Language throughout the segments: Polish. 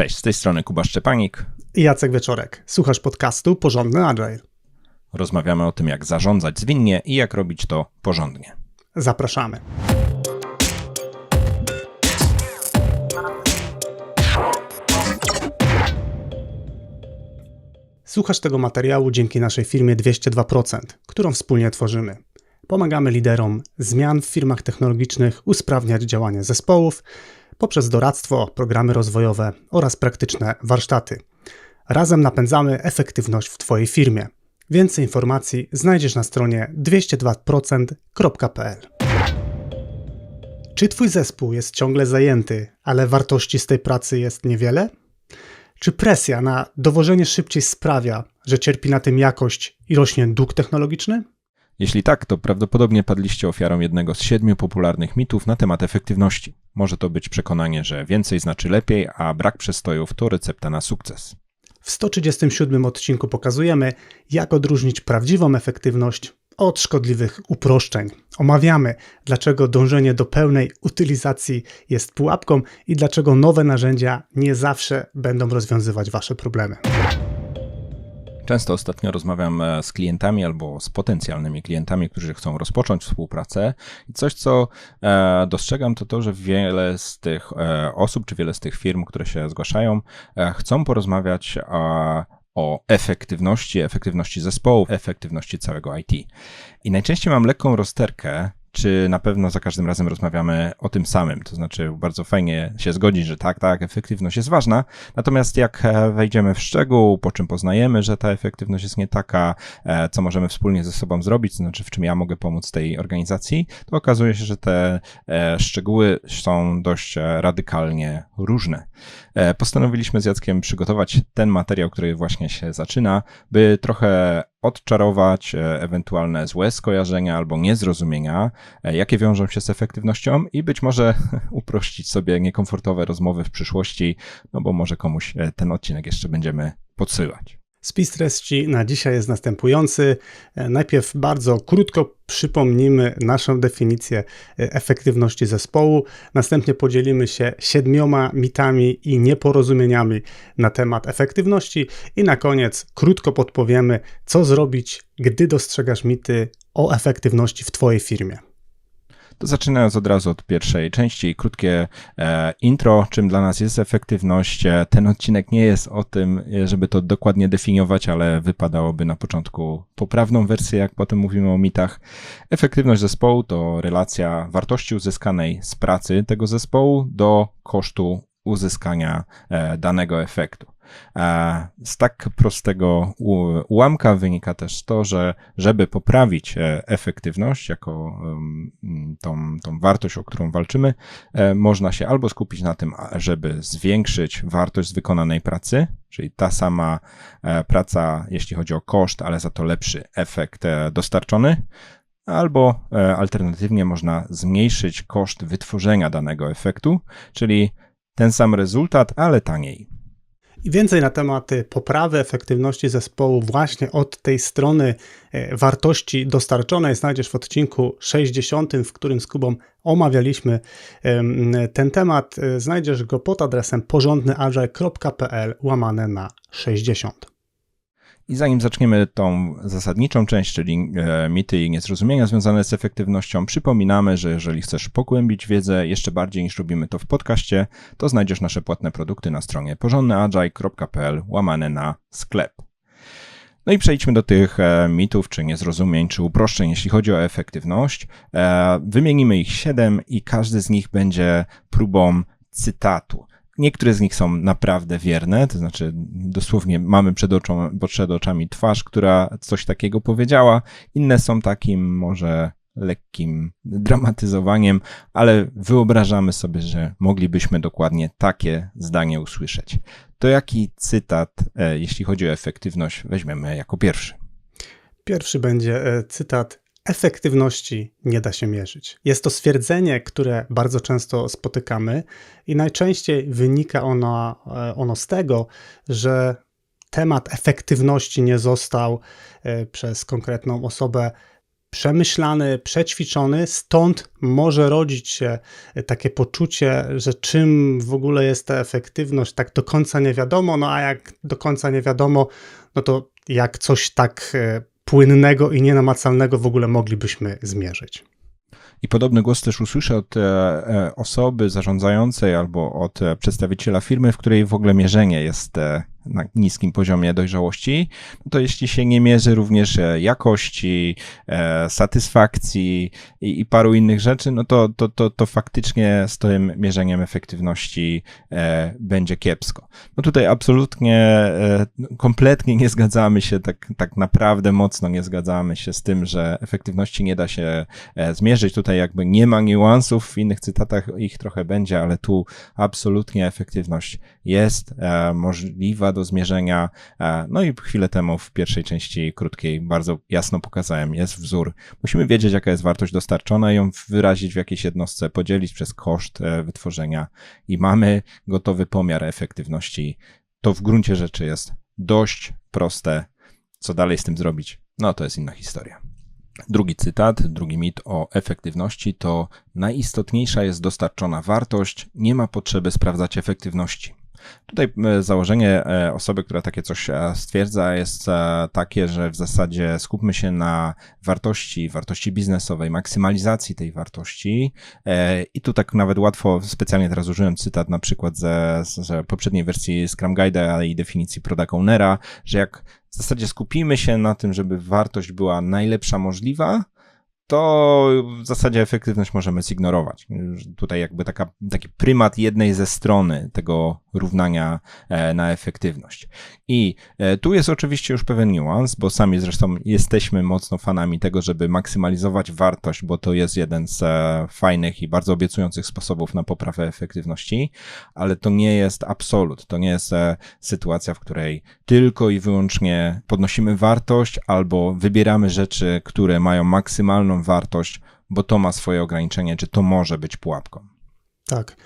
Cześć, z tej strony Kuba Szczepanik. I Jacek Wieczorek. Słuchasz podcastu Porządny Agile. Rozmawiamy o tym, jak zarządzać zwinnie i jak robić to porządnie. Zapraszamy. Słuchasz tego materiału dzięki naszej firmie 202%, którą wspólnie tworzymy. Pomagamy liderom zmian w firmach technologicznych usprawniać działanie zespołów poprzez doradztwo, programy rozwojowe oraz praktyczne warsztaty. Razem napędzamy efektywność w Twojej firmie. Więcej informacji znajdziesz na stronie 202%.pl. Czy Twój zespół jest ciągle zajęty, ale wartości z tej pracy jest niewiele? Czy presja na dowożenie szybciej sprawia, że cierpi na tym jakość i rośnie dług technologiczny? Jeśli tak, to prawdopodobnie padliście ofiarą jednego z siedmiu popularnych mitów na temat efektywności. Może to być przekonanie, że więcej znaczy lepiej, a brak przestojów to recepta na sukces. W 137 odcinku pokazujemy, jak odróżnić prawdziwą efektywność od szkodliwych uproszczeń. Omawiamy, dlaczego dążenie do pełnej utylizacji jest pułapką i dlaczego nowe narzędzia nie zawsze będą rozwiązywać Wasze problemy. Często ostatnio rozmawiam e, z klientami albo z potencjalnymi klientami, którzy chcą rozpocząć współpracę i coś, co e, dostrzegam, to to, że wiele z tych e, osób, czy wiele z tych firm, które się zgłaszają, chcą porozmawiać o efektywności, efektywności zespołów, efektywności całego IT. I najczęściej mam lekką rozterkę, czy na pewno za każdym razem rozmawiamy o tym samym. To znaczy, bardzo fajnie się zgodzić, że tak, tak, efektywność jest ważna. Natomiast jak e, wejdziemy w szczegół, po czym poznajemy, że ta efektywność jest nie taka, e, co możemy wspólnie ze sobą zrobić, to znaczy, w czym ja mogę pomóc tej organizacji, to okazuje się, że te e, szczegóły są dość radykalnie różne. Postanowiliśmy z Jackiem przygotować ten materiał, który właśnie się zaczyna, by trochę odczarować e, ewentualne złe skojarzenia albo niezrozumienia, e, jakie wiążą się z efektywnością i być może uprościć sobie niekomfortowe rozmowy w przyszłości, no bo może komuś e, ten odcinek jeszcze będziemy podsyłać. Spis treści na dzisiaj jest następujący. E, najpierw bardzo krótko przypomnimy naszą definicję e, efektywności zespołu. Następnie podzielimy się siedmioma mitami i nieporozumieniami na temat efektywności. I na koniec krótko podpowiemy, co zrobić, gdy dostrzegasz mity o efektywności w Twojej firmie. To zaczynając od razu od pierwszej części, krótkie e, intro, czym dla nas jest efektywność. E, ten odcinek nie jest o tym, e, żeby to dokładnie definiować, ale wypadałoby na początku poprawną wersję, jak potem mówimy o mitach. Efektywność zespołu to relacja wartości uzyskanej z pracy tego zespołu do kosztu uzyskania danego efektu. Z tak prostego ułamka wynika też to, że żeby poprawić e, efektywność jako tą, tą wartość, o którą walczymy, e, można się albo skupić na tym, żeby zwiększyć wartość wykonanej pracy, czyli ta sama e, praca, jeśli chodzi o koszt, ale za to lepszy efekt dostarczony, albo alternatywnie można zmniejszyć koszt wytworzenia danego efektu, czyli ten sam rezultat, ale taniej. I więcej na temat poprawy efektywności zespołu właśnie od tej strony e, wartości dostarczonej znajdziesz w odcinku 60, w którym z Kubą omawialiśmy ten temat. Znajdziesz go pod adresem porządnyagile.pl łamane na 60. I zanim zaczniemy tą zasadniczą część, czyli e, mity i niezrozumienia związane z efektywnością, przypominamy, że jeżeli chcesz pogłębić wiedzę jeszcze bardziej niż robimy to w podcaście, to znajdziesz nasze płatne produkty na stronie porządnyagile.pl łamane na sklep. No i przejdźmy do tych e, mitów, czy niezrozumień, czy uproszczeń, jeśli chodzi o efektywność. E, wymienimy ich siedem i każdy z nich będzie próbą cytatu. Niektóre z nich są naprawdę wierne, to znaczy dosłownie mamy przed, oczą, przed oczami twarz, która coś takiego powiedziała. Inne są takim może lekkim dramatyzowaniem, ale wyobrażamy sobie, że moglibyśmy dokładnie takie zdanie usłyszeć. To jaki cytat, e, jeśli chodzi o efektywność, weźmiemy jako pierwszy? Pierwszy będzie e, cytat efektywności nie da się mierzyć. Jest to stwierdzenie, które bardzo często spotykamy i najczęściej wynika ono, e, ono z tego, że temat efektywności nie został e, przez konkretną osobę przemyślany, przećwiczony, stąd może rodzić się takie poczucie, że czym w ogóle jest ta efektywność, tak do końca nie wiadomo, no a jak do końca nie wiadomo, no to jak coś tak e, płynnego i nienamacalnego w ogóle moglibyśmy zmierzyć. I podobny głos też usłyszę od e, e, osoby zarządzającej albo od e, przedstawiciela firmy, w której w ogóle mierzenie jest na niskim poziomie dojrzałości, no to jeśli się nie mierzy również e, jakości, e, satysfakcji i, i paru innych rzeczy, no to, to, to, to faktycznie z tym mierzeniem efektywności e, będzie kiepsko. No tutaj absolutnie, e, kompletnie nie zgadzamy się, tak, tak naprawdę mocno nie zgadzamy się z tym, że efektywności nie da się zmierzyć. Tutaj jakby nie ma niuansów, w innych cytatach ich trochę będzie, ale tu absolutnie efektywność jest e, do zmierzenia. E, no i chwilę temu w pierwszej części krótkiej bardzo jasno pokazałem, jest wzór. Musimy wiedzieć, jaka jest wartość dostarczona, ją wyrazić w jakiejś jednostce, podzielić przez koszt e, wytworzenia i mamy gotowy pomiar efektywności. To w gruncie rzeczy jest dość proste. Co dalej z tym zrobić? No to jest inna historia. Drugi cytat, drugi mit o efektywności to najistotniejsza jest dostarczona wartość, nie ma potrzeby sprawdzać efektywności. Tutaj e, założenie e, osoby, która takie coś e, stwierdza, jest takie, że w zasadzie skupmy się na wartości, wartości biznesowej, maksymalizacji tej wartości. I tu tak nawet łatwo, specjalnie teraz użyłem cytat na przykład ze, z poprzedniej wersji Scrum Guide'a i definicji Product Ownera, że jak w zasadzie skupimy się na tym, żeby wartość była najlepsza możliwa, to w zasadzie efektywność możemy zignorować. Tutaj jakby taka, taki prymat jednej ze strony tego równania e, na efektywność. I e, tu jest oczywiście już pewien niuans, bo sami zresztą jesteśmy mocno fanami tego, żeby maksymalizować wartość, bo to jest jeden z e, fajnych i bardzo obiecujących sposobów na poprawę efektywności, ale to nie jest absolut. To nie jest sytuacja, w której tylko i wyłącznie podnosimy wartość albo wybieramy rzeczy, które mają maksymalną wartość, bo to ma swoje ograniczenie, czy to może być pułapką. Tak.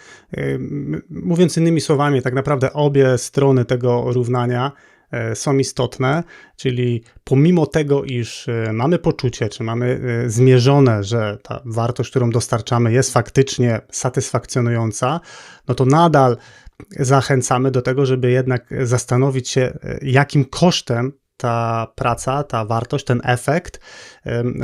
Mówiąc innymi słowami, tak naprawdę obie strony tego równania e, są istotne, czyli pomimo tego, iż e, mamy poczucie, czy mamy zmierzone, że ta wartość, którą dostarczamy, jest faktycznie satysfakcjonująca, no to nadal zachęcamy do tego, żeby jednak zastanowić się, jakim kosztem ta praca, ta wartość, ten efekt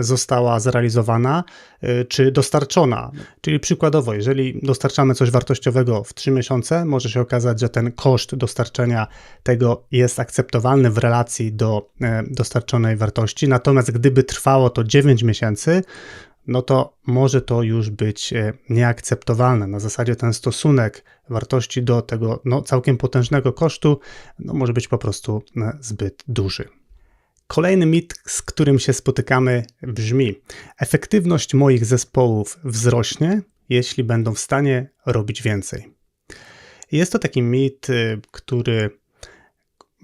została zrealizowana y, czy dostarczona. Czyli przykładowo, jeżeli dostarczamy coś wartościowego w 3 miesiące, może się okazać, że ten koszt dostarczenia tego jest akceptowalny w relacji do dostarczonej wartości. Natomiast gdyby trwało to 9 miesięcy, no to może to już być e, nieakceptowalne. Na zasadzie ten stosunek wartości do tego no, całkiem potężnego kosztu no, może być po prostu e, zbyt duży. Kolejny mit, z którym się spotykamy, brzmi: efektywność moich zespołów wzrośnie, jeśli będą w stanie robić więcej. Jest to taki mit, e, który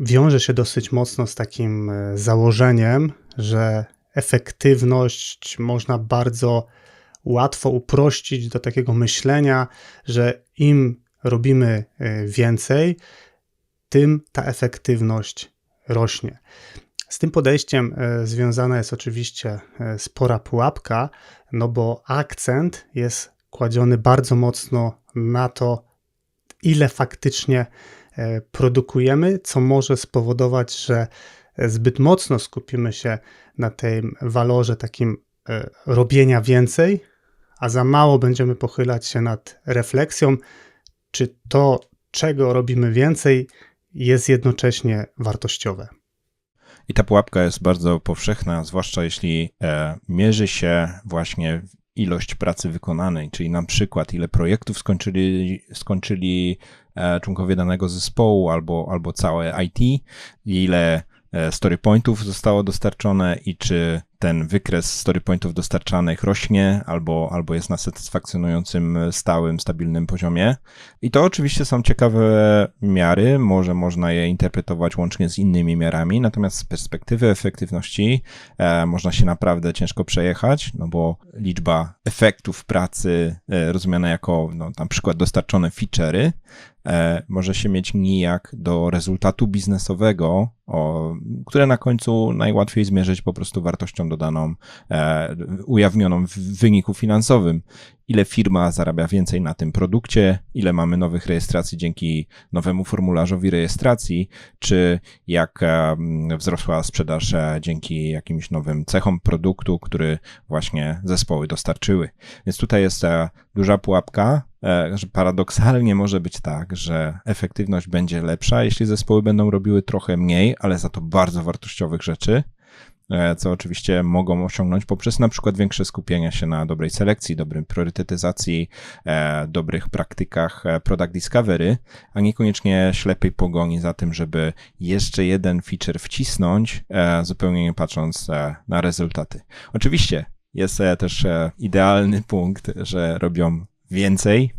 wiąże się dosyć mocno z takim założeniem, że efektywność można bardzo łatwo uprościć do takiego myślenia, że im robimy e, więcej, tym ta efektywność rośnie. Z tym podejściem e, związana jest oczywiście e, spora pułapka, no bo akcent jest kładziony bardzo mocno na to, ile faktycznie produkujemy, co może spowodować, że zbyt mocno skupimy się na tym walorze takim e, robienia więcej, a za mało będziemy pochylać się nad refleksją, czy to, czego robimy więcej, jest jednocześnie wartościowe. I ta pułapka jest bardzo powszechna, zwłaszcza jeśli e, mierzy się właśnie ilość pracy wykonanej, czyli na przykład ile projektów skończyli, skończyli e, członkowie danego zespołu albo, albo całe IT, ile story pointów zostało dostarczone i czy ten wykres story pointów dostarczanych rośnie albo, albo jest na satysfakcjonującym, stałym, stabilnym poziomie. I to oczywiście są ciekawe miary, może można je interpretować łącznie z innymi miarami, natomiast z perspektywy efektywności e, można się naprawdę ciężko przejechać, no bo liczba efektów pracy e, rozumiana jako no, na przykład dostarczone feature'y e, może się mieć nijak do rezultatu biznesowego, o, które na końcu najłatwiej zmierzyć po prostu wartością wartością dodaną e, ujawnioną w wyniku finansowym. Ile firma zarabia więcej na tym produkcie, ile mamy nowych rejestracji dzięki nowemu formularzowi rejestracji, czy jak wzrosła sprzedaż e, dzięki jakimś nowym cechom produktu, który właśnie zespoły dostarczyły. Więc tutaj jest e, duża pułapka, e, że paradoksalnie może być tak, że efektywność będzie lepsza, jeśli zespoły będą robiły trochę mniej, ale za to bardzo wartościowych rzeczy, co oczywiście mogą osiągnąć poprzez na przykład większe skupienie się na dobrej selekcji, dobrym priorytetyzacji, e, dobrych praktykach e, product discovery, a niekoniecznie ślepej pogoni za tym, żeby jeszcze jeden feature wcisnąć, e, zupełnie nie patrząc e, na rezultaty. Oczywiście jest e, też e, idealny punkt, że robią więcej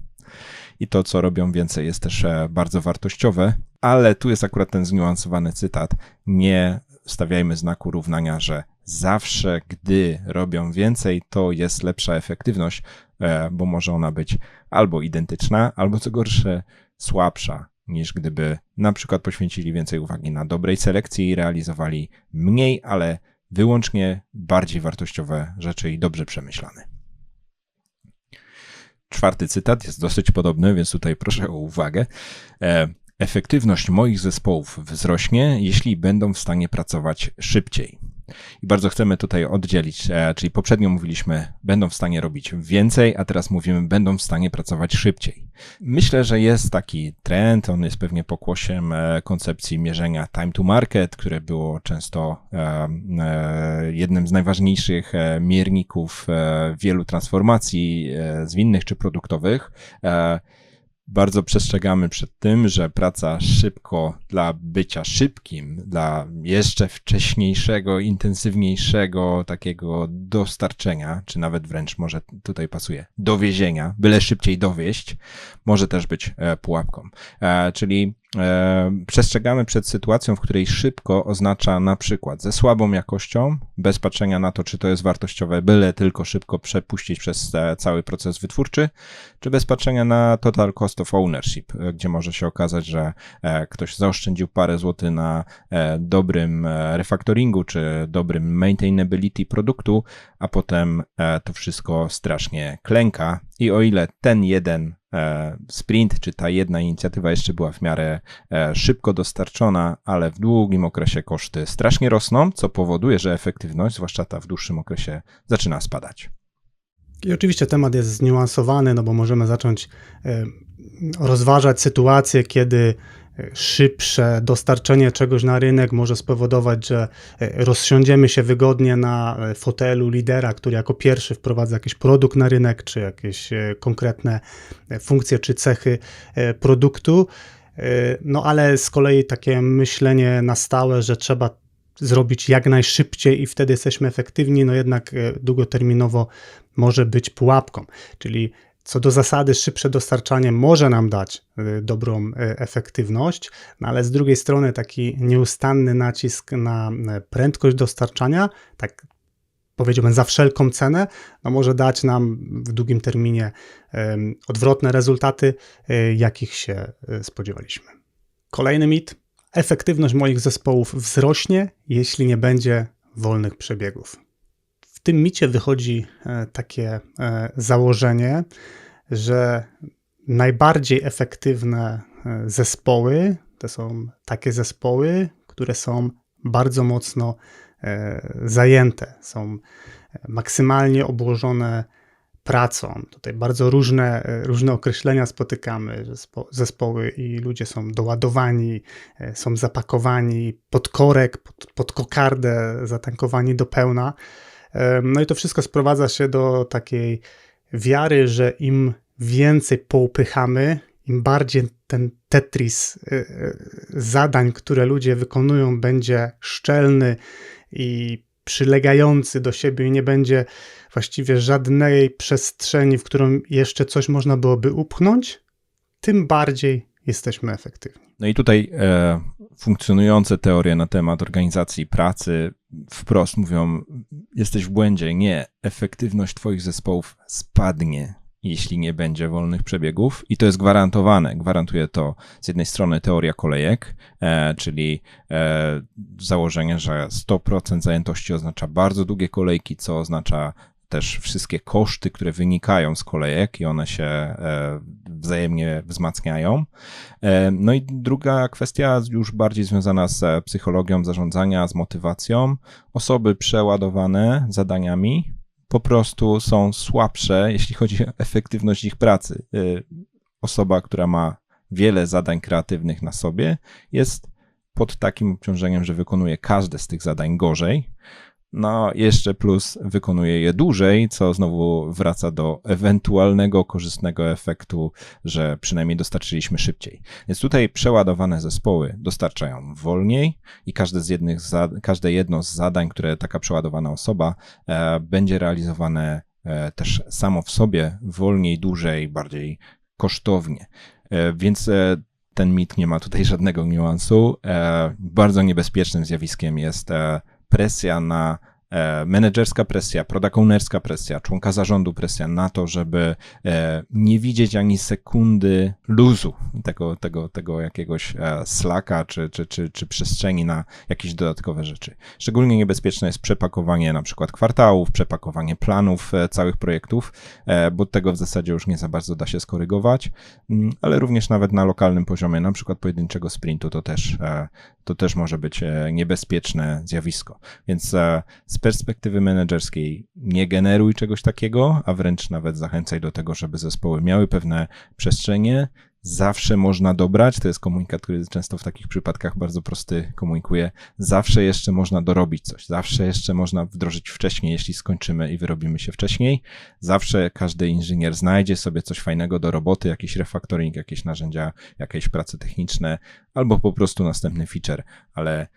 i to, co robią więcej, jest też e, bardzo wartościowe, ale tu jest akurat ten zniuansowany cytat. Nie stawiajmy znaku równania, że zawsze, gdy robią więcej, to jest lepsza efektywność, e, bo może ona być albo identyczna, albo co gorsze, słabsza niż gdyby na przykład poświęcili więcej uwagi na dobrej selekcji i realizowali mniej, ale wyłącznie bardziej wartościowe rzeczy i dobrze przemyślane. Czwarty cytat jest dosyć podobny, więc tutaj proszę o uwagę. Efektywność moich zespołów wzrośnie, jeśli będą w stanie pracować szybciej. I bardzo chcemy tutaj oddzielić, e, czyli poprzednio mówiliśmy, będą w stanie robić więcej, a teraz mówimy, będą w stanie pracować szybciej. Myślę, że jest taki trend, on jest pewnie pokłosiem e, koncepcji mierzenia time to market, które było często e, jednym z najważniejszych mierników wielu transformacji zwinnych czy produktowych. Bardzo przestrzegamy przed tym, że praca szybko dla bycia szybkim, dla jeszcze wcześniejszego, intensywniejszego takiego dostarczenia, czy nawet wręcz może tutaj pasuje, dowiezienia, byle szybciej dowieść, może też być e, pułapką. E, czyli przestrzegamy przed sytuacją, w której szybko oznacza na przykład ze słabą jakością, bez patrzenia na to, czy to jest wartościowe, byle tylko szybko przepuścić przez e, cały proces wytwórczy, czy bez patrzenia na total cost of ownership, e, gdzie może się okazać, że e, ktoś zaoszczędził parę złotych na e, dobrym e, refactoringu, czy dobrym maintainability produktu, a potem e, to wszystko strasznie klęka. I o ile ten jeden e, sprint, czy ta jedna inicjatywa jeszcze była w miarę e, szybko dostarczona, ale w długim okresie koszty strasznie rosną, co powoduje, że efektywność, zwłaszcza ta w dłuższym okresie, zaczyna spadać. I oczywiście temat jest zniuansowany, no bo możemy zacząć e, rozważać sytuację, kiedy e, szybsze dostarczenie czegoś na rynek może spowodować, że e, rozsiądziemy się wygodnie na e, fotelu lidera, który jako pierwszy wprowadza jakiś produkt na rynek, czy jakieś e, konkretne funkcje czy cechy produktu. No ale z kolei takie myślenie na stałe, że trzeba zrobić jak najszybciej i wtedy jesteśmy efektywni, no jednak długoterminowo może być pułapką. Czyli co do zasady, szybsze dostarczanie może nam dać e, dobrą e, efektywność, no ale z drugiej strony taki nieustanny nacisk na e, prędkość dostarczania, tak powiedziałbym za wszelką cenę, no może dać nam w długim terminie odwrotne rezultaty, jakich się spodziewaliśmy. Kolejny mit. Efektywność moich zespołów wzrośnie, jeśli nie będzie wolnych przebiegów. Tym micie wychodzi e, takie e, założenie, że najbardziej efektywne e, zespoły to są takie zespoły, które są bardzo mocno zajęte, są maksymalnie obłożone pracą. Tutaj bardzo różne, różne określenia spotykamy, zespoły i ludzie są doładowani, są zapakowani pod korek, pod, pod kokardę, zatankowani do pełna. No i to wszystko sprowadza się do takiej wiary, że im więcej poupychamy, im bardziej ten Tetris e, e, zadań, które ludzie wykonują, będzie szczelny i przylegający do siebie i nie będzie właściwie żadnej przestrzeni, w którą jeszcze coś można byłoby upchnąć, tym bardziej jesteśmy efektywni. No i tutaj e, funkcjonujące teorie na temat organizacji pracy wprost mówią, jesteś w błędzie, nie, efektywność twoich zespołów spadnie, jeśli nie będzie wolnych przebiegów i to jest gwarantowane. Gwarantuje to z jednej strony teoria kolejek, e, czyli e, założenie, że 100% zajętości oznacza bardzo długie kolejki, co oznacza też wszystkie koszty, które wynikają z kolejek i one się e, wzajemnie wzmacniają. E, No i druga kwestia, już bardziej związana z e, psychologią zarządzania, z motywacją. Osoby przeładowane zadaniami po prostu są słabsze, jeśli chodzi o efektywność ich pracy. Osoba, która ma wiele zadań kreatywnych na sobie, jest pod takim obciążeniem, że wykonuje każde z tych zadań gorzej. No, jeszcze plus wykonuje je dłużej, co znowu wraca do ewentualnego korzystnego efektu, że przynajmniej dostarczyliśmy szybciej. Więc tutaj przeładowane zespoły dostarczają wolniej i każde, z jednych każde jedno z zadań, które taka przeładowana osoba e, będzie realizowane e, też samo w sobie wolniej, dłużej, bardziej kosztownie. E, więc e, ten mit nie ma tutaj żadnego niuansu. E, bardzo niebezpiecznym zjawiskiem jest e, presja na menedżerska presja, product ownerska presja, członka zarządu presja na to, żeby e, nie widzieć ani sekundy luzu tego, tego, tego jakiegoś e, slacka czy, czy, czy, czy przestrzeni na jakieś dodatkowe rzeczy. Szczególnie niebezpieczne jest przepakowanie na przykład kwartałów, przepakowanie planów e, całych projektów, e, bo tego w zasadzie już nie za bardzo da się skorygować, Mm, ale również nawet na lokalnym poziomie, na przykład pojedynczego sprintu, to też, e, to też może być e, niebezpieczne zjawisko. Więc e, z perspektywy menedżerskiej nie generuj czegoś takiego, a wręcz nawet zachęcaj do tego, żeby zespoły miały pewne przestrzenie. Zawsze można dobrać, to jest komunikat, który często w takich przypadkach bardzo prosty komunikuje. Zawsze jeszcze można dorobić coś, zawsze jeszcze można wdrożyć wcześniej, jeśli skończymy i wyrobimy się wcześniej. Zawsze każdy inżynier znajdzie sobie coś fajnego do roboty, jakiś refactoring, jakieś narzędzia, jakieś prace techniczne, albo po prostu następny feature, ale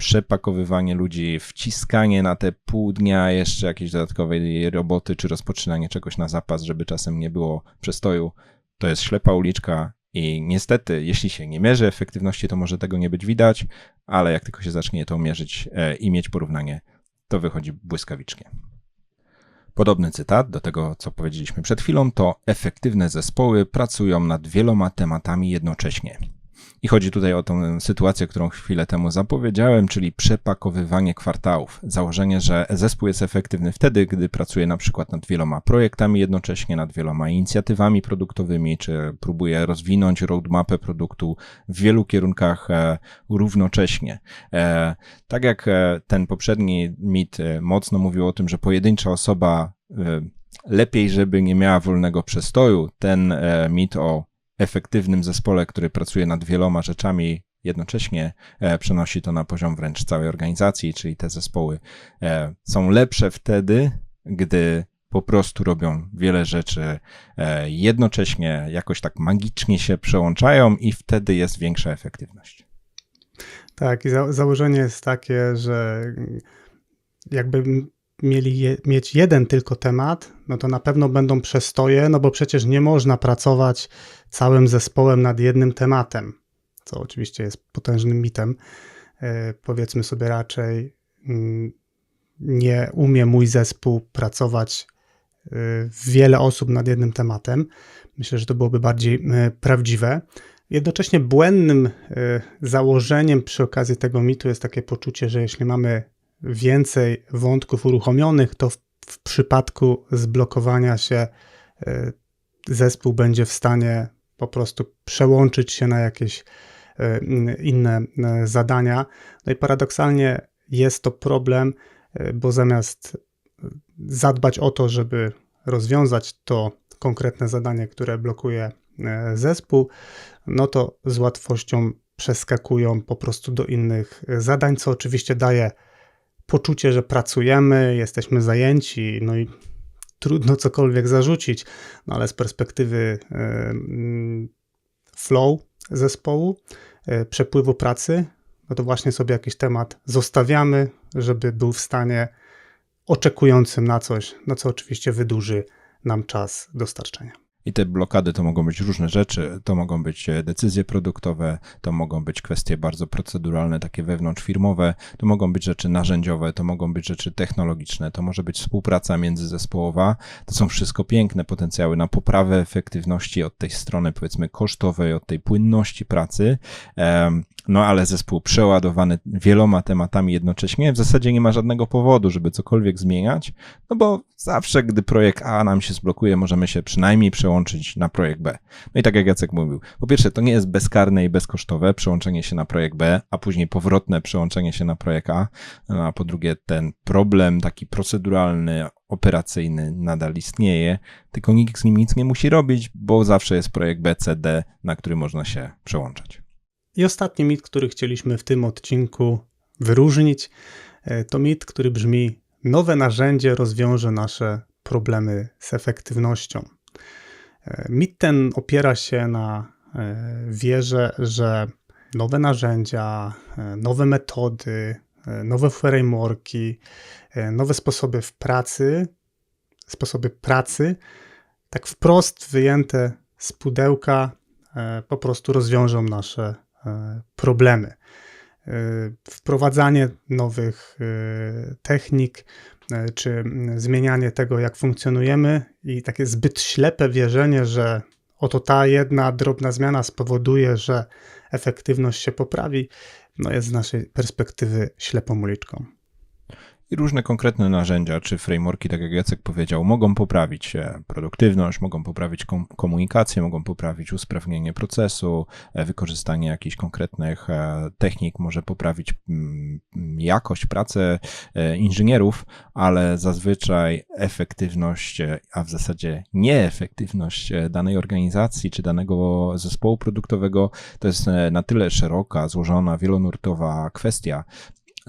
przepakowywanie ludzi, wciskanie na te pół dnia jeszcze jakiejś dodatkowej roboty, czy rozpoczynanie czegoś na zapas, żeby czasem nie było przestoju, to jest ślepa uliczka i niestety, jeśli się nie mierzy efektywności, to może tego nie być widać, ale jak tylko się zacznie to mierzyć e, i mieć porównanie, to wychodzi błyskawicznie. Podobny cytat do tego, co powiedzieliśmy przed chwilą, to efektywne zespoły pracują nad wieloma tematami jednocześnie. I chodzi tutaj o tą sytuację, którą chwilę temu zapowiedziałem, czyli przepakowywanie kwartałów. Założenie, że zespół jest efektywny wtedy, gdy pracuje na przykład nad wieloma projektami jednocześnie, nad wieloma inicjatywami produktowymi, czy próbuje rozwinąć roadmapę produktu w wielu kierunkach e, równocześnie. E, tak jak e, ten poprzedni mit mocno mówił o tym, że pojedyncza osoba lepiej, żeby nie miała wolnego przestoju, ten mit o efektywnym zespole, który pracuje nad wieloma rzeczami jednocześnie, e, przenosi to na poziom wręcz całej organizacji, czyli te zespoły e, są lepsze wtedy, gdy po prostu robią wiele rzeczy e, jednocześnie, jakoś tak magicznie się przełączają i wtedy jest większa efektywność. Tak, i za założenie jest takie, że jakby mieli je, mieć jeden tylko temat, no to na pewno będą przestoje, no bo przecież nie można pracować całym zespołem nad jednym tematem, co oczywiście jest potężnym mitem. E, powiedzmy sobie raczej, mm, nie umie mój zespół pracować e, wiele osób nad jednym tematem. Myślę, że to byłoby bardziej e, prawdziwe. Jednocześnie błędnym e, założeniem przy okazji tego mitu jest takie poczucie, że jeśli mamy więcej wątków uruchomionych, to w, w przypadku zblokowania się e, zespół będzie w stanie po prostu przełączyć się na jakieś e, inne e, zadania. No i paradoksalnie jest to problem, bo zamiast zadbać o to, żeby rozwiązać to konkretne zadanie, które blokuje zespół, no to z łatwością przeskakują po prostu do innych zadań, co oczywiście daje poczucie, że pracujemy, jesteśmy zajęci, no i trudno cokolwiek zarzucić, no ale z perspektywy e, mm, flow zespołu, e, przepływu pracy, no to właśnie sobie jakiś temat zostawiamy, żeby był w stanie oczekującym na coś, na co oczywiście wydłuży nam czas dostarczenia. I te blokady to mogą być różne rzeczy. To mogą być e, decyzje produktowe, to mogą być kwestie bardzo proceduralne, takie wewnątrzfirmowe, to mogą być rzeczy narzędziowe, to mogą być rzeczy technologiczne, to może być współpraca międzyzespołowa. To są wszystko piękne potencjały na poprawę efektywności od tej strony, powiedzmy, kosztowej, od tej płynności pracy. No ale zespół przeładowany wieloma tematami jednocześnie w zasadzie nie ma żadnego powodu, żeby cokolwiek zmieniać, no bo zawsze, gdy projekt A nam się zblokuje, możemy się przynajmniej przełączyć na projekt B. No i tak jak Jacek mówił, po pierwsze, to nie jest bezkarne i bezkosztowe przełączenie się na projekt B, a później powrotne przełączenie się na projekt A, no a po drugie, ten problem taki proceduralny, operacyjny nadal istnieje, tylko nikt z nim nic nie musi robić, bo zawsze jest projekt B, C, D, na który można się przełączać. I ostatni mit, który chcieliśmy w tym odcinku wyróżnić, e, to mit, który brzmi: Nowe narzędzie rozwiąże nasze problemy z efektywnością. E, Mit ten opiera się na e, wierze, że nowe narzędzia, e, nowe metody, nowe frameworki, nowe sposoby w pracy, sposoby pracy, tak wprost wyjęte z pudełka, po prostu rozwiążą nasze problemy. E, Wprowadzanie nowych e, technik, e, czy zmienianie tego, jak funkcjonujemy, i takie zbyt ślepe wierzenie, że oto ta jedna drobna zmiana spowoduje, że efektywność się poprawi, no jest z naszej perspektywy ślepą uliczką. I różne konkretne narzędzia czy frameworki, tak jak Jacek powiedział, mogą poprawić produktywność, mogą poprawić kom- komunikację, mogą poprawić usprawnienie procesu, e, wykorzystanie jakichś konkretnych e, technik może poprawić mm, jakość pracy e, inżynierów, ale zazwyczaj efektywność, a w zasadzie nieefektywność danej organizacji czy danego zespołu produktowego to jest na tyle szeroka, złożona, wielonurtowa kwestia,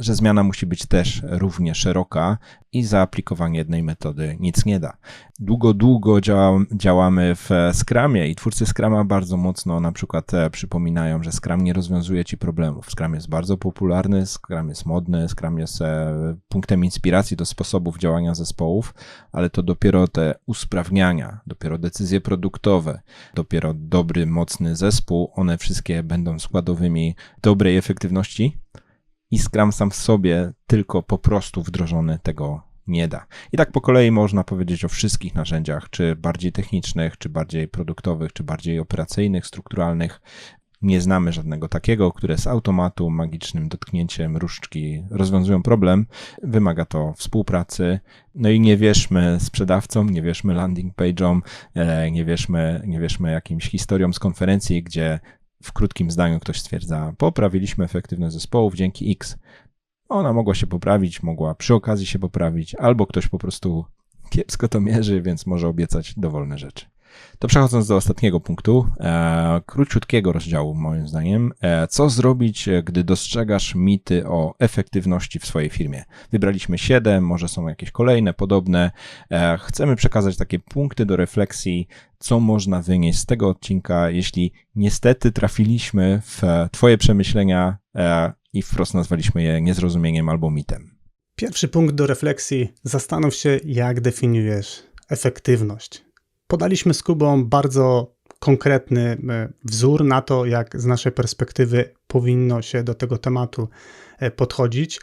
że zmiana musi być też równie szeroka i zaaplikowanie jednej metody nic nie da. Długo, długo działa, działamy w Scrumie i twórcy Scruma bardzo mocno na przykład e, przypominają, że Scrum nie rozwiązuje ci problemów. Scrum jest bardzo popularny, Scrum jest modny, Scrum jest e, punktem inspiracji do sposobów działania zespołów, ale to dopiero te usprawniania, dopiero decyzje produktowe, dopiero dobry, mocny zespół, one wszystkie będą składowymi dobrej efektywności i Scrum sam w sobie tylko po prostu wdrożony tego nie da. I tak po kolei można powiedzieć o wszystkich narzędziach, czy bardziej technicznych, czy bardziej produktowych, czy bardziej operacyjnych, strukturalnych. Nie znamy żadnego takiego, które z automatu, magicznym dotknięciem różdżki rozwiązują problem. Wymaga to współpracy. No i nie wierzmy sprzedawcom, nie wierzmy landing page'om, e, nie wierzmy, nie wierzmy jakimś historiom z konferencji, gdzie w krótkim zdaniu ktoś stwierdza, poprawiliśmy efektywność zespołów dzięki X. Ona mogła się poprawić, mogła przy okazji się poprawić, albo ktoś po prostu kiepsko to mierzy, więc może obiecać dowolne rzeczy. To przechodząc do ostatniego punktu, e, króciutkiego rozdziału, moim zdaniem. E, co zrobić, e, gdy dostrzegasz mity o efektywności w swojej firmie? Wybraliśmy siedem, może są jakieś kolejne, podobne. E, chcemy przekazać takie punkty do refleksji, co można wynieść z tego odcinka, jeśli niestety trafiliśmy w e, Twoje przemyślenia e, i wprost nazwaliśmy je niezrozumieniem albo mitem. Pierwszy punkt do refleksji: zastanów się, jak definiujesz efektywność. Podaliśmy z Kubą bardzo konkretny e, wzór na to, jak z naszej perspektywy powinno się do tego tematu e, podchodzić,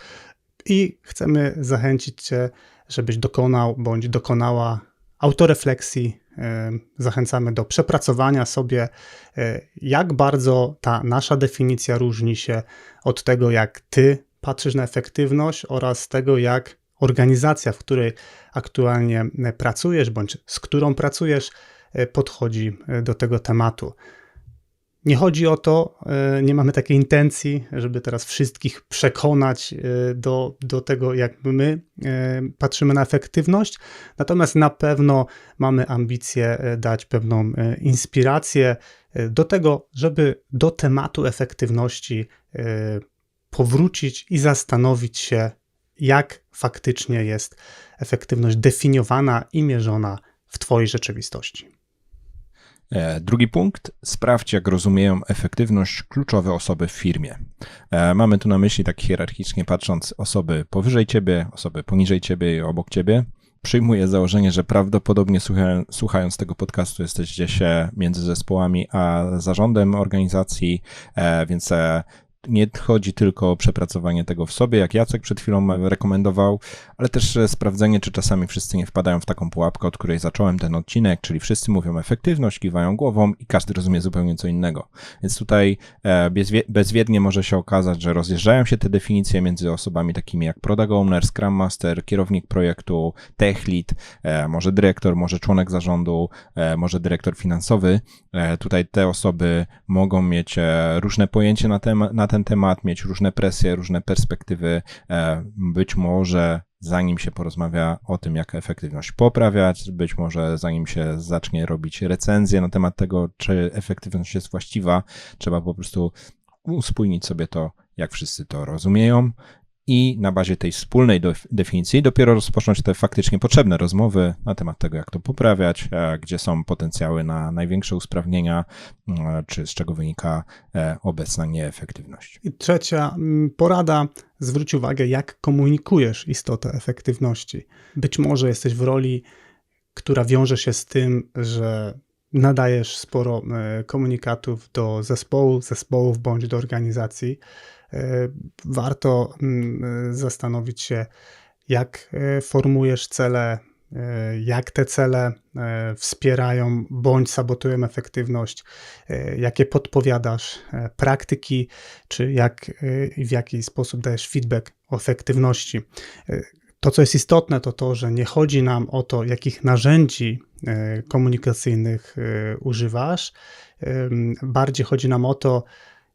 i chcemy zachęcić Cię, żebyś dokonał bądź dokonała autorefleksji. E, Zachęcamy do przepracowania sobie, jak bardzo ta nasza definicja różni się od tego, jak Ty patrzysz na efektywność oraz tego, jak organizacja, w której aktualnie e, pracujesz, bądź z którą pracujesz, e, podchodzi e, do tego tematu. Nie chodzi o to, nie mamy takiej intencji, żeby teraz wszystkich przekonać do, do tego, jak my patrzymy na efektywność, natomiast na pewno mamy ambicję dać pewną inspirację do tego, żeby do tematu efektywności powrócić i zastanowić się, jak faktycznie jest efektywność definiowana i mierzona w Twojej rzeczywistości. E, Drugi punkt. Sprawdź, jak rozumieją efektywność kluczowe osoby w firmie. E, Mamy tu na myśli, tak hierarchicznie patrząc, osoby powyżej ciebie, osoby poniżej ciebie i obok ciebie. przyjmuję założenie, że prawdopodobnie słucha, słuchając tego podcastu jesteś gdzieś między zespołami a zarządem organizacji, e, więc nie chodzi tylko o przepracowanie tego w sobie, jak Jacek przed chwilą rekomendował, ale też e, sprawdzenie, czy czasami wszyscy nie wpadają w taką pułapkę, od której zacząłem ten odcinek, czyli wszyscy mówią efektywność, kiwają głową i każdy rozumie zupełnie co innego. Więc tutaj e, bezwie- bezwiednie może się okazać, że rozjeżdżają się te definicje między osobami takimi jak Product Owner, Scrum Master, kierownik projektu, Tech Lead, e, może dyrektor, może członek zarządu, może dyrektor finansowy. Tutaj te osoby mogą mieć różne pojęcie na, tem- na ten temat, mieć różne presje, różne perspektywy. E, Być może zanim się porozmawia o tym, jak efektywność poprawiać, być może zanim się zacznie robić recenzję na temat tego, czy efektywność jest właściwa, trzeba po prostu uspójnić sobie to, jak wszyscy to rozumieją. I na bazie tej wspólnej def- definicji dopiero rozpocząć te faktycznie potrzebne rozmowy na temat tego, jak to poprawiać, e, gdzie są potencjały na największe usprawnienia, e, czy z czego wynika e, obecna nieefektywność. I trzecia mm, porada, zwróć uwagę, jak komunikujesz istotę efektywności. Być może jesteś w roli, która wiąże się z tym, że nadajesz sporo komunikatów do zespołu, zespołów bądź do organizacji. E, Warto mm, e, zastanowić się, jak e, formujesz cele, jak te cele wspierają bądź sabotują efektywność, jakie podpowiadasz praktyki, czy jak i w jaki sposób dajesz feedback o efektywności. To, co jest istotne, to to, że nie chodzi nam o to, jakich narzędzi komunikacyjnych używasz. Bardziej chodzi nam o to,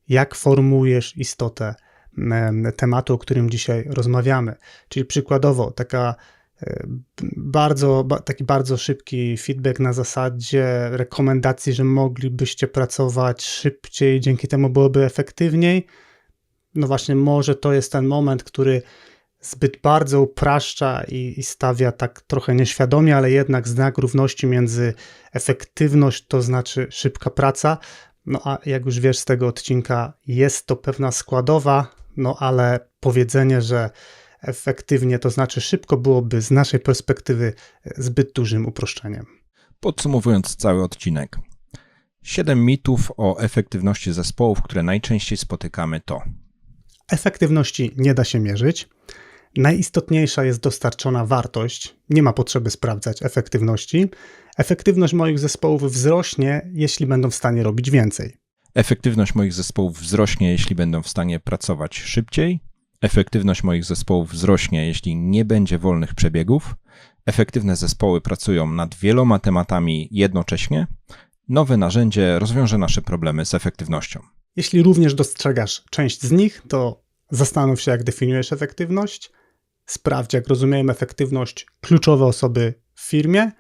jak formujesz istotę em, tematu, o którym dzisiaj rozmawiamy. Czyli przykładowo, taka e, bardzo, ba- taki bardzo szybki feedback na zasadzie rekomendacji, że moglibyście pracować szybciej, dzięki temu byłoby efektywniej. No właśnie, może to jest ten moment, który zbyt bardzo upraszcza i, i stawia tak trochę nieświadomie, ale jednak znak równości między efektywność, to znaczy szybka praca. No a jak już wiesz z tego odcinka, jest to pewna składowa, no ale powiedzenie, że efektywnie to znaczy szybko, byłoby z naszej perspektywy zbyt dużym uproszczeniem. Podsumowując cały odcinek. Siedem mitów o efektywności zespołów, które najczęściej spotykamy to Efektywności nie da się mierzyć. Najistotniejsza jest dostarczona wartość. Nie ma potrzeby sprawdzać efektywności. Efektywność moich zespołów wzrośnie, jeśli będą w stanie robić więcej. Efektywność moich zespołów wzrośnie, jeśli będą w stanie pracować szybciej. Efektywność moich zespołów wzrośnie, jeśli nie będzie wolnych przebiegów. Efektywne zespoły pracują nad wieloma tematami jednocześnie. Nowe narzędzie rozwiąże nasze problemy z efektywnością. Jeśli również dostrzegasz część z nich, to zastanów się, jak definiujesz efektywność, sprawdź, jak rozumieją efektywność kluczowe osoby w firmie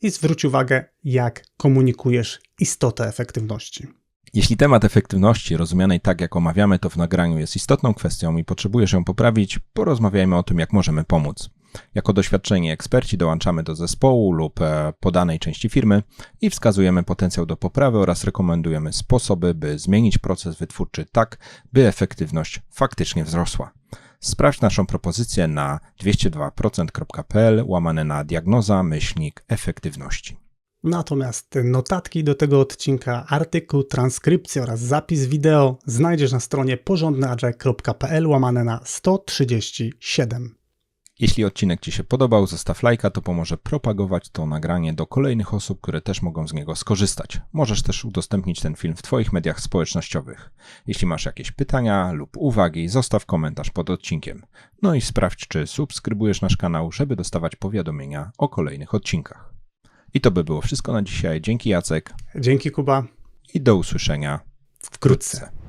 i zwróć uwagę, jak komunikujesz istotę efektywności. Jeśli temat efektywności, rozumianej tak jak omawiamy to w nagraniu, jest istotną kwestią i potrzebujesz ją poprawić, porozmawiajmy o tym, jak możemy pomóc. Jako doświadczeni eksperci dołączamy do zespołu lub e, podanej części firmy i wskazujemy potencjał do poprawy oraz rekomendujemy sposoby, by zmienić proces wytwórczy tak, by efektywność faktycznie wzrosła. Sprawdź naszą propozycję na 202%.pl łamane na diagnoza myślnik efektywności. Natomiast notatki do tego odcinka, artykuł, transkrypcję oraz zapis wideo znajdziesz na stronie porządnyagile.pl łamane na 137. Jeśli odcinek Ci się podobał, zostaw lajka, to pomoże propagować to nagranie do kolejnych osób, które też mogą z niego skorzystać. Możesz też udostępnić ten film w Twoich mediach społecznościowych. Jeśli masz jakieś pytania lub uwagi, zostaw komentarz pod odcinkiem. No i sprawdź, czy subskrybujesz nasz kanał, żeby dostawać powiadomienia o kolejnych odcinkach. I to by było wszystko na dzisiaj. Dzięki Jacek Dzięki Kuba, i do usłyszenia wkrótce.